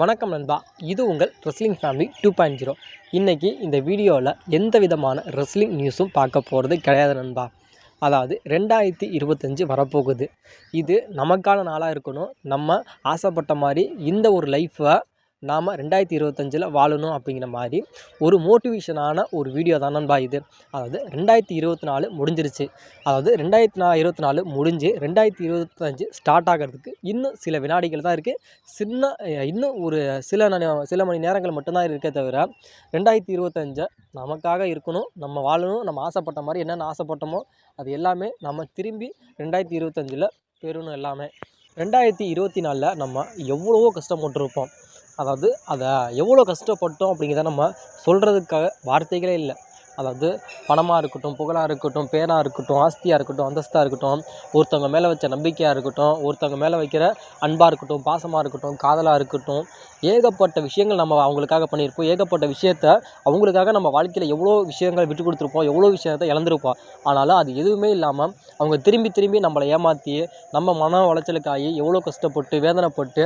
வணக்கம் நண்பா. இது உங்கள் wrestling family two point zero இன்றைக்கி இந்த வீடியோவில் எந்த விதமான ரெஸ்லிங் நியூஸும் பார்க்க போகிறது கிடையாது நண்பா. அதாவது ரெண்டாயிரத்தி இருபத்தஞ்சி வரப்போகுது. இது நமக்கான நாளாக இருக்கணும். நம்ம ஆசைப்பட்ட மாதிரி இந்த ஒரு லைஃப்பை நாம் ரெண்டாயிரத்தி இருபத்தஞ்சில் வாழணும் அப்படிங்கிற மாதிரி ஒரு மோட்டிவேஷனான ஒரு வீடியோ தான் நண்பா இது. அதாவது ரெண்டாயிரத்தி இருபத்தி நாலு முடிஞ்சிருச்சு. அதாவது ரெண்டாயிரத்தி நா இருபத்தி நாலு முடிஞ்சு ரெண்டாயிரத்தி இருபத்தஞ்சு ஸ்டார்ட் ஆகிறதுக்கு இன்னும் சில வினாடிகள் தான் இருக்குது சின்ன இன்னும் ஒரு சில சில மணி நேரங்கள் மட்டும்தான் இருக்கே தவிர ரெண்டாயிரத்தி இருபத்தஞ்சை நமக்காக இருக்கணும் நம்ம வாழணும் நம்ம ஆசைப்பட்ட மாதிரி என்னென்ன ஆசைப்பட்டோமோ அது எல்லாமே நம்ம திரும்பி ரெண்டாயிரத்தி இருபத்தஞ்சில் பெறணும் எல்லாமே. ரெண்டாயிரத்தி இருபத்தி நாலில் நம்ம எவ்வளவோ கஷ்டப்பட்டுருப்போம் அதாவது அதை எவ்வளோ கஷ்டப்பட்டோம் அப்படிங்கிறத நம்ம சொல்கிறதுக்காக வார்த்தைகளே இல்லை. அதாவது பணமாக இருக்கட்டும் புகழாக இருக்கட்டும் பேராக இருக்கட்டும் ஆஸ்தியாக இருக்கட்டும் அந்தஸ்தாக இருக்கட்டும் ஒருத்தவங்க மேலே வச்ச நம்பிக்கையாக இருக்கட்டும் ஒருத்தவங்க மேலே வைக்கிற அன்பாக இருக்கட்டும் பாசமாக இருக்கட்டும் காதலாக இருக்கட்டும் ஏகப்பட்ட விஷயங்கள் நம்ம அவங்களுக்காக பண்ணியிருப்போம். ஏகப்பட்ட விஷயத்த அவங்களுக்காக நம்ம வாழ்க்கையில் எவ்வளோ விஷயங்கள் விட்டு கொடுத்துருப்போம் எவ்வளோ விஷயத்த இழந்திருப்போம். ஆனாலும் அது எதுவுமே இல்லாமல் அவங்க திரும்பி திரும்பி நம்மளை ஏமாற்றி நம்ம மன உளைச்சலுக்காகி எவ்வளோ கஷ்டப்பட்டு வேதனைப்பட்டு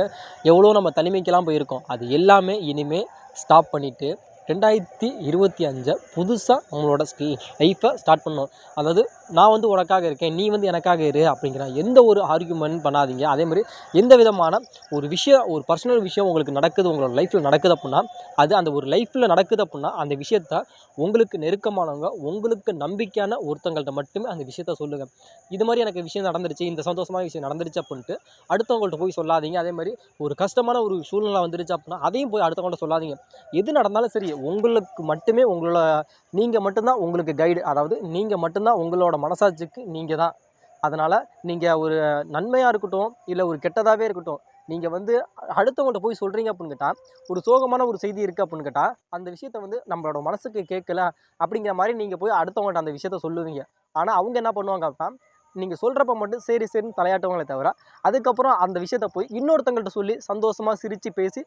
எவ்வளோ நம்ம தனிமைக்கெல்லாம் போயிருக்கோம். அது எல்லாமே இனிமேல் ஸ்டாப் பண்ணிவிட்டு ரெண்டாயிரத்தி இருபத்தி அஞ்சை புதுசாக நம்மளோட ஸ்கில் லைஃப்பை ஸ்டார்ட் பண்ணோம். அதாவது நான் வந்து உனக்காக இருக்கேன் நீ வந்து எனக்காக இரு அப்படிங்கிற எந்த ஒரு ஆர்கியூமெண்ட் பண்ணாதீங்க. அதே மாதிரி எந்த விதமான ஒரு விஷயம் ஒரு பர்சனல் விஷயம் உங்களுக்கு நடக்குது உங்களோட லைஃப்பில் நடக்குது அப்படின்னா அது அந்த ஒரு லைஃப்பில் நடக்குது அப்படின்னா அந்த விஷயத்த உங்களுக்கு நெருக்கமானவங்க உங்களுக்கு நம்பிக்கையான ஒருத்தங்கள்ட்ட மட்டுமே அந்த விஷயத்த சொல்லுங்கள் இது மாதிரி எனக்கு விஷயம் நடந்துருச்சு இந்த சந்தோஷமான விஷயம் நடந்துருச்சு அப்படின்ட்டு அடுத்தவங்கள்ட்ட போய் சொல்லாதீங்க. அதே மாதிரி ஒரு கஷ்டமான ஒரு சூழ்நிலை வந்துருச்சு அப்படின்னா அதையும் போய் அடுத்தவங்கள்ட்ட சொல்லாதீங்க. எது நடந்தாலும் சரி உங்களுக்கு மட்டுமே உங்களோட நீங்கள் மட்டும்தான் உங்களுக்கு கைடு அதாவது நீங்கள் மட்டும்தான் உங்களோட மனசாட்சிக்கு நீங்கள் தான். அதனால் நீங்கள் ஒரு நன்மையாக இருக்கட்டும் இல்லை ஒரு கெட்டதாகவே இருக்கட்டும் நீங்கள் வந்து அடுத்தவங்கள்ட்ட போய் சொல்கிறீங்க அப்படின்னு கேட்டால் ஒரு சோகமான ஒரு செய்தி இருக்குது அப்படின்னு கேட்டால் அந்த விஷயத்த வந்து நம்மளோட மனசுக்கு கேட்கல அப்படிங்கிற மாதிரி நீங்கள் போய் அடுத்தவங்கள்ட்ட அந்த விஷயத்த சொல்லுவீங்க. ஆனால் அவங்க என்ன பண்ணுவாங்க அப்படின்னா நீங்கள் சொல்கிறப்ப மட்டும் சரி சரின்னு தலையாட்டுவாங்களே தவிர அதுக்கப்புறம் அந்த விஷயத்த போய் இன்னொருத்தங்கள்ட்ட சொல்லி சந்தோஷமாக சிரித்து பேசி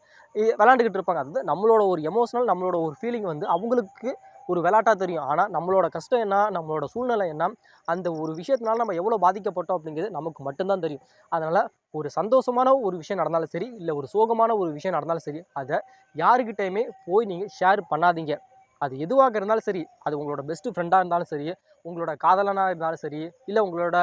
விளாண்டுக்கிட்டு இருப்பாங்க. அது நம்மளோட ஒரு எமோஷனல் நம்மளோட ஒரு ஃபீலிங் வந்து அவங்களுக்கு ஒரு விளாட்டாக தெரியும். ஆனால் நம்மளோட கஷ்டம் என்ன நம்மளோட சூழ்நிலை என்ன அந்த ஒரு விஷயத்தினால நம்ம எவ்வளோ பாதிக்கப்பட்டோம் அப்படிங்கிறது நமக்கு மட்டும்தான் தெரியும். அதனால் ஒரு சந்தோஷமான ஒரு விஷயம் நடந்தாலும் சரி இல்லை ஒரு சோகமான ஒரு விஷயம் நடந்தாலும் சரி அதை யாருக்கிட்டையுமே போய் நீங்கள் ஷேர் பண்ணாதீங்க. அது எதுவாக இருந்தாலும் சரி அது உங்களோட பெஸ்ட்டு ஃப்ரெண்டாக இருந்தாலும் சரி உங்களோட காதலனாக இருந்தாலும் சரி இல்லை உங்களோட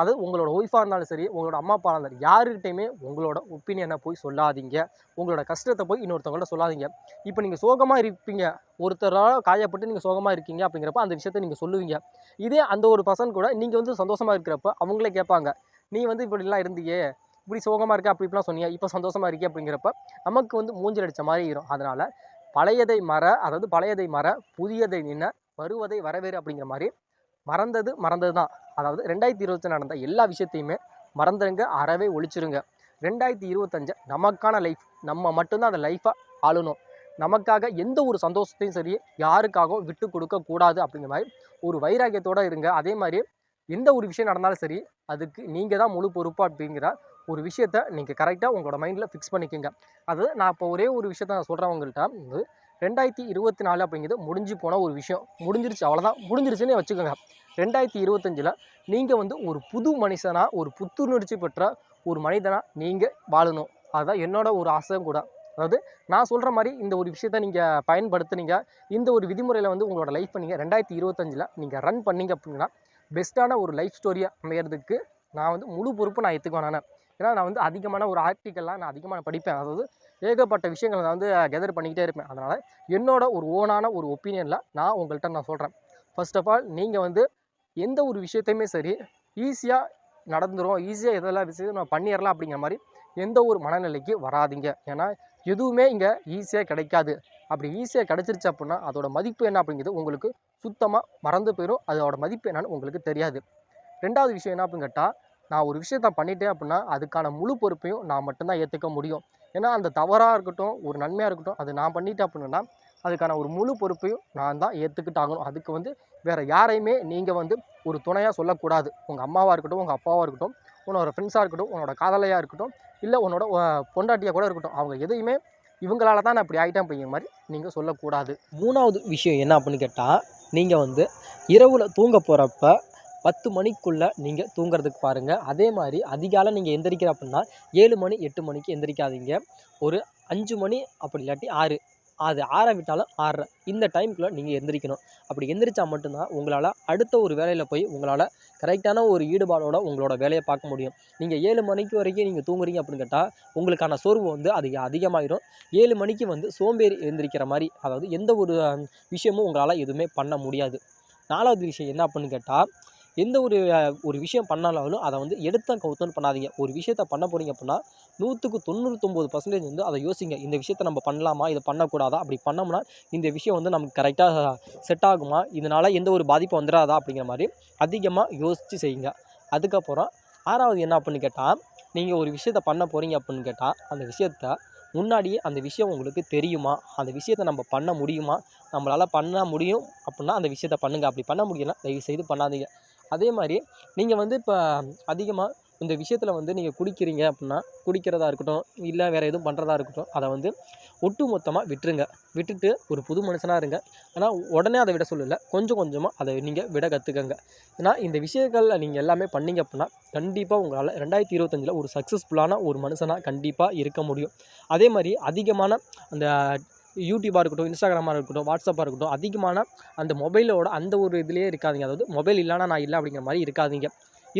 அது உங்களோட ஒய்ஃபாக இருந்தாலும் சரி உங்களோட அம்மா அப்பா இருந்தாலும் யாருக்கிட்டையுமே உங்களோட ஒப்பீனியனை போய் சொல்லாதீங்க. உங்களோட கஷ்டத்தை போய் இன்னொருத்தவங்கள்ட்ட சொல்லாதீங்க. இப்போ நீங்கள் சோகமாக இருப்பீங்க ஒருத்தரால் காயப்பட்டு நீங்கள் சோகமாக இருக்கீங்க அப்படிங்கிறப்ப அந்த விஷயத்த நீங்கள் சொல்லுவீங்க. இதே அந்த ஒரு பர்சன் கூட நீங்கள் வந்து சந்தோஷமாக இருக்கிறப்ப அவங்களே கேட்பாங்க நீ வந்து இப்படிலாம் இருந்தியே இப்படி சோகமாக இருக்க அப்படி இப்படிலாம் சொன்னீங்க இப்போ சந்தோஷமாக இருக்கே அப்படிங்கிறப்ப நமக்கு வந்து மூஞ்சல் அடித்த மாதிரி இருக்கும் அதனால் பழையதை மற அதாவது பழையதை மற புதியதை நின்ன வருவதை வரவேறு அப்படிங்கிற மாதிரி மறந்தது மறந்தது தான் அதாவது ரெண்டாயிரத்தி இருபத்தி நடந்த எல்லா விஷயத்தையுமே மறந்துடுங்க அறவே ஒழிச்சிருங்க. ரெண்டாயிரத்தி இருபத்தஞ்சு நமக்கான லைஃப் நம்ம மட்டும்தான் அந்த லைஃப்பை ஆளணும். நமக்காக எந்த ஒரு சந்தோஷத்தையும் சரி யாருக்காகவும் விட்டு கொடுக்கக்கூடாது அப்படிங்கிற மாதிரி ஒரு வைராக்கியத்தோடு இருங்க. அதே மாதிரி எந்த ஒரு விஷயம் நடந்தாலும் சரி அதுக்கு நீங்கள் தான் முழு பொறுப்பு அப்படிங்கிற ஒரு விஷயத்த நீங்கள் கரெக்டாக உங்களோட மைண்டில் ஃபிக்ஸ் பண்ணிக்கோங்க. அது நான் இப்போ ஒரே ஒரு விஷயத்த நான் சொல்கிறேன் உங்கள்கிட்ட வந்து ரெண்டாயிரத்தி இருபத்தி நாலு அப்படிங்கிறது முடிஞ்சு போன ஒரு விஷயம். முடிஞ்சிருச்சு அவ்வளோதான் முடிஞ்சிருச்சுன்னே வச்சுக்கோங்க. ரெண்டாயிரத்தி இருபத்தஞ்சில் நீங்கள் வந்து ஒரு புது மனுஷனாக ஒரு புத்துணர்ச்சி பெற்ற ஒரு மனிதனாக நீங்கள் வாழணும். அதுதான் என்னோட ஒரு ஆசையும் கூட. அதாவது நான் சொல்கிற மாதிரி இந்த ஒரு விஷயத்த நீங்கள் பயன்படுத்துனீங்க. இந்த ஒரு விதிமுறையில் வந்து உங்களோட லைஃப் நீங்கள் ரெண்டாயிரத்தி இருபத்தஞ்சில் நீங்கள் ரன் பண்ணீங்க அப்படின்னா பெஸ்ட்டான ஒரு லைஃப் ஸ்டோரியை அமையிறதுக்கு நான் வந்து முழு பொறுப்பு நான் ஏற்றுக்குவேன் நான். ஏன்னா நான் வந்து அதிகமான ஒரு ஆர்டிக்கல்லாம் நான் அதிகமாக படிப்பேன். அதாவது ஏகப்பட்ட விஷயங்களை நான் வந்து கெதர் பண்ணிக்கிட்டே இருப்பேன். அதனால் என்னோட ஒரு ஓனான ஒரு ஒப்பீனியனில் நான் உங்கள்கிட்ட நான் சொல்கிறேன் ஃபர்ஸ்ட் ஆஃப் ஆல் நீங்கள் வந்து எந்த ஒரு விஷயத்தையுமே சரி ஈஸியாக நடந்துடும் ஈஸியாக எதெல்லாம் விஷயம் நம்ம பண்ணிடலாம் அப்படிங்கிற மாதிரி எந்த ஒரு மனநிலைக்கு வராதீங்க. ஏன்னா எதுவுமே இங்கே ஈஸியாக கிடைக்காது. அப்படி ஈஸியாக கிடச்சிருச்சு அப்படின்னா அதோட மதிப்பு என்ன அப்படிங்கிறது உங்களுக்கு சுத்தமாக மறந்து போயிடும் அதோட மதிப்பு என்னன்னு உங்களுக்கு தெரியாது. ரெண்டாவது விஷயம் என்ன அப்படின்னு கேட்டால் நான் ஒரு விஷயத்த பண்ணிட்டேன் அப்படின்னா அதுக்கான முழு பொறுப்பையும் நான் மட்டும்தான் ஏற்றுக்க முடியும். ஏன்னா அந்த தவறாக இருக்கட்டும் ஒரு நன்மையாக இருக்கட்டும் அது நான் பண்ணிட்டேன் அப்படின்னா அதுக்கான ஒரு முழு பொறுப்பையும் நான் தான் ஏற்றுக்கிட்டாகணும் அதுக்கு வந்து வேறு யாரையுமே நீங்கள் வந்து ஒரு துணையாக சொல்லக்கூடாது. உங்கள் அம்மாவாக இருக்கட்டும் உங்கள் அப்பாவாக இருக்கட்டும் உன்னோட ஃப்ரெண்ட்ஸாக இருக்கட்டும் உன்னோட காதலையாக இருக்கட்டும் இல்லை உன்னோட பொண்டாட்டியாக கூட இருக்கட்டும் அவங்க எதையுமே இவங்களால தான் நான் இப்படி ஆகிட்டேன் அப்படிங்கிற மாதிரி நீங்கள் சொல்லக்கூடாது. மூணாவது விஷயம் என்ன அப்படின்னு கேட்டால் நீங்கள் வந்து இரவில் தூங்க போகிறப்ப பத்து மணிக்குள்ளே நீங்கள் தூங்குறதுக்கு பாருங்கள் அதே மாதிரி அதிகாலை நீங்கள் எந்திரிக்கிற அப்படின்னா ஏழு மணி எட்டு மணிக்கு எந்திரிக்காதீங்க. ஒரு அஞ்சு மணி அப்படி இல்லாட்டி ஆறு. அது ஆற விட்டாலும் ஆறரை. இந்த டைமுக்குள்ளே நீங்கள் எந்திரிக்கணும். அப்படி எந்திரிச்சா மட்டும்தான் உங்களால் அடுத்த ஒரு வேலையில் போய் உங்களால் கரெக்டான ஒரு ஈடுபாடோட உங்களோட வேலையை பார்க்க முடியும். நீங்கள் ஏழு மணிக்கு வரைக்கும் நீங்கள் தூங்குறீங்க அப்படின்னு கேட்டால் உங்களுக்கான சோர்வு வந்து அது அதிகமாகிடும் ஏழு மணிக்கு வந்து சோம்பேறி எழுந்திரிக்கிற மாதிரி அதாவது எந்த ஒரு விஷயமும் உங்களால் எதுவுமே பண்ண முடியாது. நாலாவது விஷயம் என்ன அப்படின்னு கேட்டால் எந்த ஒரு ஒரு விஷயம் பண்ணாலும் அதை வந்து எடுத்தான் கவுத்தோன்னு பண்ணாதீங்க. ஒரு விஷயத்த பண்ண போகிறீங்க அப்படின்னா நூற்றுக்கு தொண்ணூற்றொம்பது பர்சன்டேஜ் வந்து அதை யோசிங்க. இந்த விஷயத்த நம்ம பண்ணலாமா? இதை பண்ணக்கூடாதா? அப்படி பண்ணோம்னா இந்த விஷயம் வந்து நமக்கு கரெக்டாக செட் ஆகுமா? இதனால் எந்த ஒரு பாதிப்பு வந்துடாதா அப்படிங்கிற மாதிரி அதிகமாக யோசித்து செய்யுங்க. அதுக்கப்புறம் ஆறாவது என்ன அப்படின்னு கேட்டால் நீங்கள் ஒரு விஷயத்த பண்ண போகிறீங்க அப்படின்னு கேட்டால் அந்த விஷயத்த முன்னாடியே அந்த விஷயம் உங்களுக்கு தெரியுமா? அந்த விஷயத்த நம்ம பண்ண முடியுமா? நம்மளால் பண்ண முடியும் அப்படின்னா அந்த விஷயத்த பண்ணுங்கள் அப்படி பண்ண முடியலன்னா தயவு செய்து பண்ணாதீங்க. அதே மாதிரி நீங்கள் வந்து இப்போ அதிகமாக இந்த விஷயத்தில் வந்து நீங்கள் குடிக்கிறீங்க அப்படின்னா குடிக்கிறதா இருக்கட்டும் இல்லை வேறு எதுவும் பண்ணுறதா இருக்கட்டும் அதை வந்து ஒட்டு மொத்தமாக விட்டுருங்க. விட்டுட்டு ஒரு புது மனுஷனாக இருங்க. ஆனால் உடனே அதை விட சொல்லலை. கொஞ்சம் கொஞ்சமாக அதை நீங்கள் விட கற்றுக்கங்க ஏன்னா இந்த விஷயங்களில் நீங்கள் எல்லாமே பண்ணிங்க அப்படின்னா கண்டிப்பாக உங்களால் ரெண்டாயிரத்தி இருபத்தஞ்சில் ஒரு சக்ஸஸ்ஃபுல்லான ஒரு மனுஷனாக கண்டிப்பாக இருக்க முடியும். அதே மாதிரி அதிகமான அந்த யூடியூபாக இருக்கட்டும் இன்ஸ்டாகிராமாக இருக்கட்டும் வாட்ஸ்அப்பாக இருக்கட்டும் அதிகமான அந்த மொபைலோட அந்த ஒரு இதுலேயே இருக்காதிங்க. அதாவது மொபைல் இல்லைனா நான் இல்லை அப்படிங்கிற மாதிரி இருக்காதீங்க.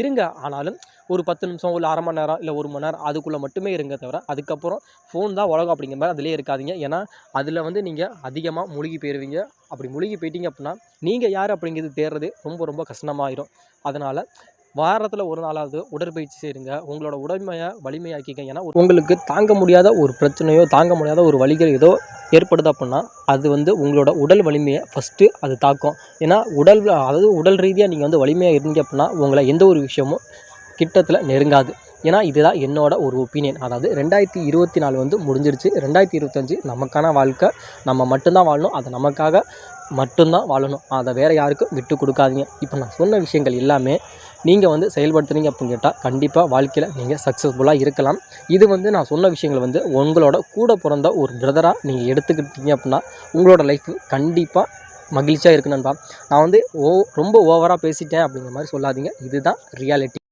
இருங்க ஆனாலும் ஒரு பத்து நிமிஷம் இல்லை அரை மணி நேரம் இல்லை ஒரு மணி நேரம் அதுக்குள்ளே மட்டுமே இருங்க தவிர அதுக்கப்புறம் ஃபோன் தான் உலகம் அப்படிங்கிற மாதிரி அதிலே இருக்காதிங்க. ஏன்னா அதில் வந்து நீங்கள் அதிகமாக மூழ்கி போயிடுவீங்க அப்படி மூழ்கி போயிட்டீங்க அப்படின்னா நீங்கள் யார் அப்படிங்கிறது தேடுறது ரொம்ப ரொம்ப கஷ்டமாயிரும். அதனால் வாரத்தில் ஒரு நாளாவது உடற்பயிற்சி செய்யுங்க. உங்களோட உடமையை வலிமையாக்கிக்க ஏன்னா உங்களுக்கு தாங்க முடியாத ஒரு பிரச்சனையோ தாங்க முடியாத ஒரு வலிகள் ஏதோ ஏற்படுது அப்படின்னா அது வந்து உங்களோட உடல் வலிமையை ஃபஸ்ட்டு அது தாக்கும். ஏன்னா உடல் அதாவது உடல் ரீதியாக நீங்கள் வந்து வலிமையாக இருந்தீங்க அப்படின்னா உங்களை எந்த ஒரு விஷயமும் கிட்டத்தில் நெருங்காது. ஏன்னா இதுதான் என்னோட ஒரு ஒப்பீனியன் அதாவது ரெண்டாயிரத்தி இருபத்தி நாலு வந்து முடிஞ்சிருச்சு. ரெண்டாயிரத்தி இருபத்தஞ்சி நமக்கான வாழ்க்கை. நம்ம மட்டும்தான் வாழணும். அதை நமக்காக மட்டும்தான் வாழணும். அதை வேறு யாருக்கும் விட்டு கொடுக்காதீங்க. இப்போ நான் சொன்ன விஷயங்கள் எல்லாமே நீங்கள் வந்து செயல்படுத்துனீங்க அப்படின்னு கேட்டால் கண்டிப்பாக வாழ்க்கையில் நீங்கள் சக்ஸஸ்ஃபுல்லாக இருக்கலாம். இது வந்து நான் சொன்ன விஷயங்கள் வந்து உங்களோட கூட பிறந்த ஒரு பிரதராக நீங்கள் எடுத்துக்கிட்டீங்க அப்படின்னா உங்களோட லைஃப் கண்டிப்பாக மகிழ்ச்சியாக இருக்கு நண்பா. நான் வந்து ஓ ரொம்ப ஓவராக பேசிட்டேன் அப்படிங்கிற மாதிரி சொல்லாதீங்க. இதுதான் ரியாலிட்டி